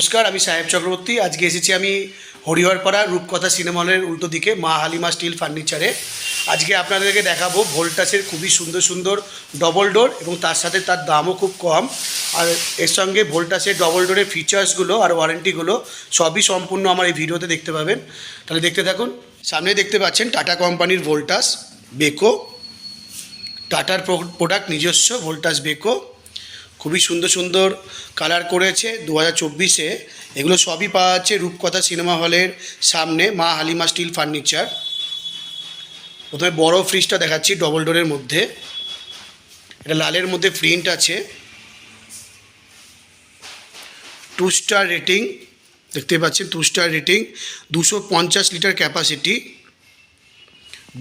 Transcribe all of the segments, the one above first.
নমস্কার, আমি সাহেব চক্রবর্তী। আজকে এসেছি আমি হরিহরপাড়া রূপকথা সিনেমা হলের উল্টো দিকে, মা হালিমা স্টিল ফার্নিচারে। আজকে আপনাদেরকে দেখাবো ভোল্টাসের খুবই সুন্দর সুন্দর ডবল ডোর এবং তার সাথে তার দামও খুব কম। আর এর সঙ্গে ভোল্টাসের ডবল ডোরের ফিচার্সগুলো আর ওয়ারেন্টিগুলো সবই সম্পূর্ণ আমার এই ভিডিওতে দেখতে পাবেন। তাহলে দেখতে থাকুন। সামনে দেখতে পাচ্ছেন টাটা কোম্পানির ভোল্টাস, বেকো। টাটার প্রোডাক্ট নিজস্ব, ভোল্টাস, বেকো। খুবই সুন্দর সুন্দর কালার করেছে। দু হাজার চব্বিশে এগুলো সবই পাওয়া যাচ্ছে রূপকথা সিনেমা হলের সামনে, মা হালিমা স্টিল ফার্নিচার প্রথমে বড় ফ্রিজটা দেখাচ্ছি ডবল ডোরের মধ্যে। এটা লালের মধ্যে প্রিন্ট আছে। টু স্টার রেটিং দেখতে পাচ্ছেন টু স্টার রেটিং দুশো পঞ্চাশ লিটার ক্যাপাসিটি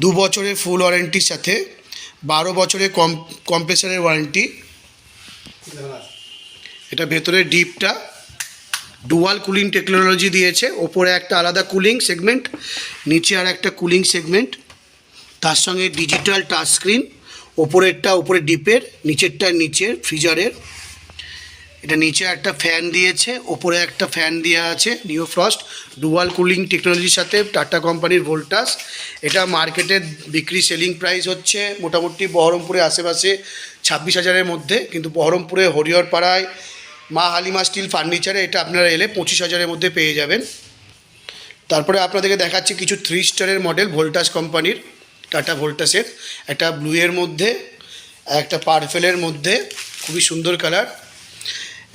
দু বছরের ফুল ওয়ারেন্টির সাথে, বারো বছরের কম কম্প্রেসারের ওয়ারেন্টি এটা ভেতরে ডিপটা ডুয়াল কুলিং টেকনোলজি দিয়েছে। ওপরে একটা আলাদা কুলিং সেগমেন্ট, নিচে আর একটা কুলিং সেগমেন্ট। তার সঙ্গে ডিজিটাল টাচ স্ক্রিন ওপরেরটা ওপরে ডিপের, নিচেরটা নিচের ফ্রিজারের এটা নিচে একটা ফ্যান দিয়েছে, ওপরে একটা ফ্যান দেওয়া আছে নিউ ফ্রস্ট ডুয়াল কুলিং টেকনোলজির সাথে টাটা কোম্পানির ভোল্টাস এটা মার্কেটের বিক্রি সেলিং প্রাইস হচ্ছে মোটামুটি বহরমপুরে আশেপাশে ছাব্বিশ হাজারের মধ্যে, কিন্তু বহরমপুরে হরিহরপাড়ায় মা হালিমা স্টিল ফার্নিচারে এটা আপনারা এলে পঁচিশ হাজারের মধ্যে পেয়ে যাবেন। তারপরে আপনাদেরকে দেখাচ্ছি কিছু থ্রি স্টারের মডেল ভোল্টাস কোম্পানির টাটা ভোল্টাসের একটা ব্লুয়ের মধ্যে, একটা পার্ফেলের মধ্যে, খুবই সুন্দর কালার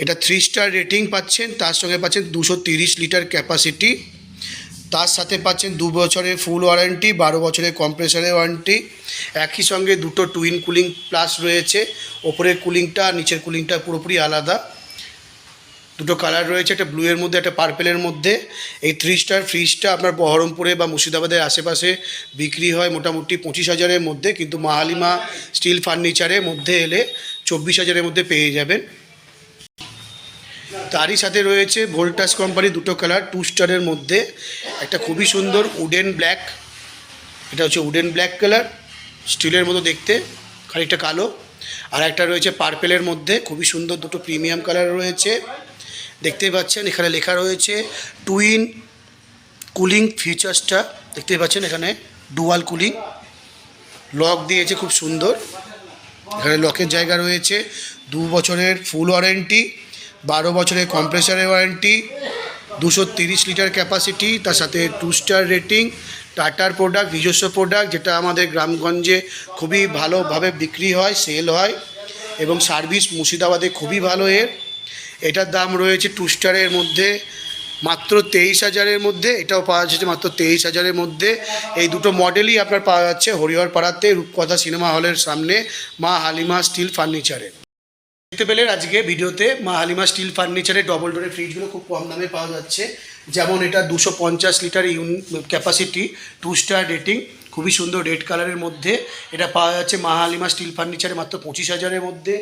এটা থ্রি স্টার রেটিং পাচ্ছেন, তার সঙ্গে পাচ্ছেন দুশো তিরিশ লিটার ক্যাপাসিটি তার সাথে পাচ্ছেন দু বছরের ফুল ওয়ারেন্টি বারো বছরের কম্প্রেসারের ওয়ারেন্টি একই সঙ্গে দুটো টুইন কুলিং প্লাস রয়েছে, ওপরের কুলিংটা আর নিচের কুলিংটা পুরোপুরি আলাদা। দুটো কালার রয়েছে, একটা ব্লুয়ের মধ্যে, একটা পার্পেলের মধ্যে। এই থ্রি স্টার ফ্রিজটা আপনার বহরমপুরে বা মুর্শিদাবাদের আশেপাশে বিক্রি হয় মোটামুটি পঁচিশ হাজারের মধ্যে, কিন্তু মাহালিমা স্টিল ফার্নিচারের মধ্যে এলে চব্বিশ হাজারের মধ্যে পেয়ে যাবেন। তারই সাথে রয়েছে ভোল্টাস কোম্পানি দুটো কালার টু স্টারের মধ্যে। একটা খুবই সুন্দর উডেন ব্ল্যাক এটা হচ্ছে উডেন ব্ল্যাক কালার স্টিলের মতো দেখতে, খানিকটা কালো। আর একটা রয়েছে পার্পেলের মধ্যে, খুবই সুন্দর দুটো প্রিমিয়াম কালার রয়েছে। দেখতেই পাচ্ছেন, এখানে লেখা রয়েছে টুইন কুলিং ফিচার্সটা দেখতেই পাচ্ছেন, এখানে ডুয়াল কুলিং লক দিয়েছে খুব সুন্দর। এখানে লকের জায়গা রয়েছে, দু বছরের ফুল ওয়ারেন্টি বারো বছরের কম্প্রেসারের ওয়ারেন্টি দুশো তিরিশ লিটার ক্যাপাসিটি তার সাথে টু স্টার রেটিং টাটার প্রোডাক্ট নিজস্ব প্রোডাক্ট যেটা আমাদের গ্রামগঞ্জে খুবই ভালোভাবে বিক্রি হয় সেল হয়, এবং সার্ভিস মুর্শিদাবাদে খুবই ভালো এর। এটার দাম রয়েছে টু স্টারের মধ্যে, মাত্র তেইশ হাজারের মধ্যে, এটাও পাওয়া যাচ্ছে মাত্র তেইশ হাজারের মধ্যে। এই দুটো মডেলই আপনার পাওয়া যাচ্ছে হরিহরপাড়াতে, রূপকথা সিনেমা হলের সামনে, মা হালিমা স্টিল ফার্নিচারে দেখতে পেলেন আজকে ভিডিওতে মা হালিমা স্টিল ফার্নিচারের ডবল ডোরের ফ্রিজগুলো খুব কম দামে পাওয়া যাচ্ছে। যেমন এটা দুশো লিটার ইউন ক্যাপাসিটি টু স্টার রেটিং খুবই সুন্দর রেড কালারের মধ্যে। এটা পাওয়া যাচ্ছে মা হালিমা স্টিল ফার্নিচারে মাত্র পঁচিশ হাজারের মধ্যে।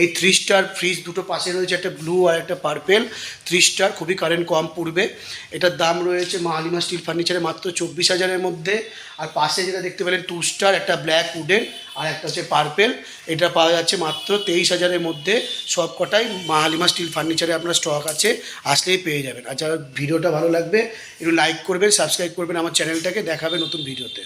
এই থ্রি স্টার ফ্রিজ দুটো পাশে রয়েছে একটা ব্লু আর একটা পার্পেল থ্রি স্টার খুবই কারেন্ট কম পড়বে। এটার দাম রয়েছে মা হালিমা স্টিল ফার্নিচারে মাত্র চব্বিশ হাজারের মধ্যে। আর পাশে যেটা দেখতে পেলেন টু স্টার একটা ব্ল্যাক উডেন আর একটা হচ্ছে পার্পেল এটা পাওয়া যাচ্ছে মাত্র তেইশ হাজারের মধ্যে। সব কটাই মা হালিমা স্টিল ফার্নিচারে আপনার স্টক আছে, আসলেই পেয়ে যাবেন। আর যারা ভিডিওটা ভালো লাগবে, একটু লাইক করবেন সাবস্ক্রাইব করবেন আমার চ্যানেলটাকে দেখাবে নতুন ভিডিওতে।